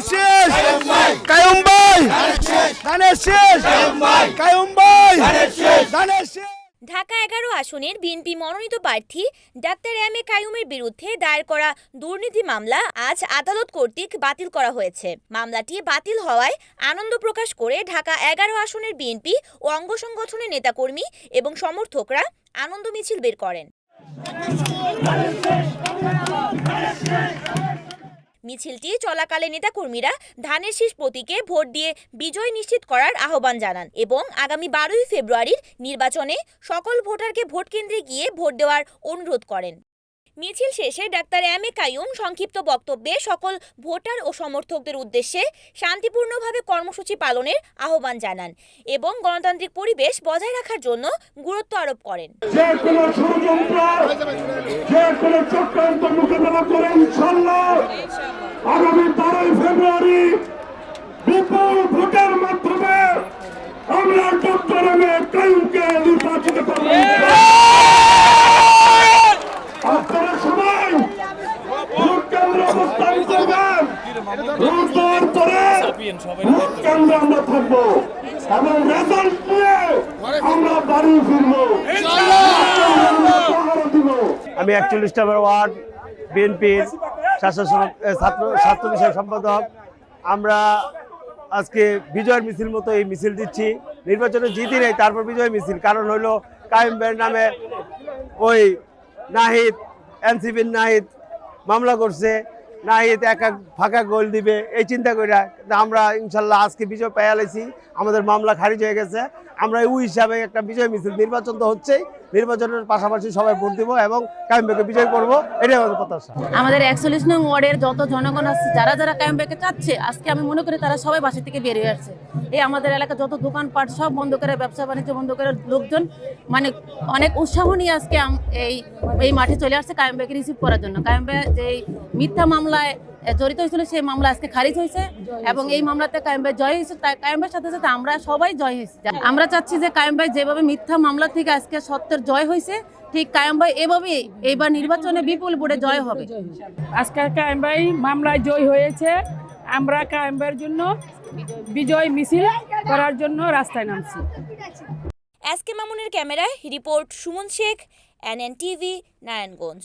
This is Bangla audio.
শেষ। কায়ুম ভাই। শেষ। কায়ুম ভাই। ঢাকা এগারো আসনের বিএনপি মনোনীত প্রার্থী ডাক্তার এম এ কায়ুমের বিরুদ্ধে দায়ের করা দুর্নীতি মামলা আজ আদালত কর্তৃক বাতিল করা হয়েছে। মামলাটি বাতিল হওয়ায় আনন্দ প্রকাশ করে ঢাকা এগারো আসনের বিএনপি ও অঙ্গ সংগঠনের নেতাকর্মী এবং সমর্থকরা আনন্দ মিছিল বের করেন। মিছিলটি চলাকালে নেতাকর্মীরা ধানের শীষ প্রতীকে ভোট দিয়ে বিজয় নিশ্চিত করার আহ্বান জানান এবং আগামী বারোই ফেব্রুয়ারির নির্বাচনে সকল ভোটারকে ভোট কেন্দ্রে গিয়ে ভোট দেওয়ার অনুরোধ করেন। মিছিল শেষে ডাক্তার এম এ কাইয়ুম সংক্ষিপ্ত বক্তব্যে সকল ভোটার ও সমর্থকদের উদ্দেশ্যে শান্তিপূর্ণভাবে কর্মসূচি পালনের আহ্বান জানান এবং গণতান্ত্রিক পরিবেশ বজায় রাখার জন্য গুরুত্ব আরোপ করেন। করে আগামী বারোই ফেব্রুয়ারি বিপুল ভোটের মাধ্যমে আমরা ডক্টর এম এ নির্বাচিত করব আপনারা সবাই ভোট কেন্দ্রে অবস্থান করবেন ভোট দেওয়ার পরে ভোট কেন্দ্রে আমরা থাকব এবং রেজাল্ট নিয়ে আমরা বাড়ি ফিরবো। আমরা পাহারা দিব। আমি একচল্লিশ নম্বর ওয়ার্ড বিএনপির এ, ছাত্র ছাত্র বিষয় সম্পাদক। আমরা আজকে বিজয়ের মিছিল মতো এই মিছিল দিচ্ছি। নির্বাচনে জিতি নেই তারপর বিজয় মিছিল। কারণ হইল কায়েম ভাইয়ের নামে ওই নাহিদ এনসিপির নাহিদ মামলা করছে। নাহিদ এক এক ফাঁকা গোল দিবে, এই চিন্তা করে আমরা ইনশাল্লাহ আজকে বিজয় পেয়ে আলাইছি, আমাদের মামলা খারিজ হয়ে গেছে। আমরা ওই হিসাবে একটা বিজয় মিছিল, নির্বাচন তো হচ্ছেই, নির্বাচনের পাশাপাশি সবাই ভোট দিব এবং কায়েমকে বিজয় করব, এটাই আমাদের প্রত্যাশা। আমাদের একচল্লিশ নং ওয়ার্ডের যত জনগণ আছে, যারা যারা কায়েমবাইকে চাচ্ছে, আজকে আমি মনে করি তারা সবাই বাসা থেকে বেরিয়ে আসছে। এই আমাদের এলাকার যত দোকানপাট, সব বন্ধ করে, ব্যবসা বাণিজ্য বন্ধ করে, লোকজন মানে অনেক উৎসাহ নিয়ে আজকে এই এই মাঠে চলে আসছে কায়েমবাইকে রিসিভ করার জন্য। কায়েমবাই যে মিথ্যা মামলায় জড়িত হয়েছিল সেই মামলা আজকে খারিজ হয়েছে এবং এই মামলাতে কায়েমবাই জয় হয়েছে। তাই কায়েমবাইয়ের সাথে সাথে আমরা সবাই জয় হয়েছে। আমরা চাচ্ছি যে কায়েম ভাই যেভাবে মিথ্যা মামলা থেকে আজকে সত্যের জয় হয়েছে ঠিক কায়েম ভাই এভাবেই এইবার নির্বাচনে বিপুল ভোটে জয় হবে। আজকে কায়েম ভাই মামলায় জয় হয়েছে। আমরা কায়েম ভাইয়ের জন্য বিজয় মিছিল করার জন্য রাস্তায় নামছি। এস কে মামুনের ক্যামেরায় report Suman Sheikh NN TV Narayanganj.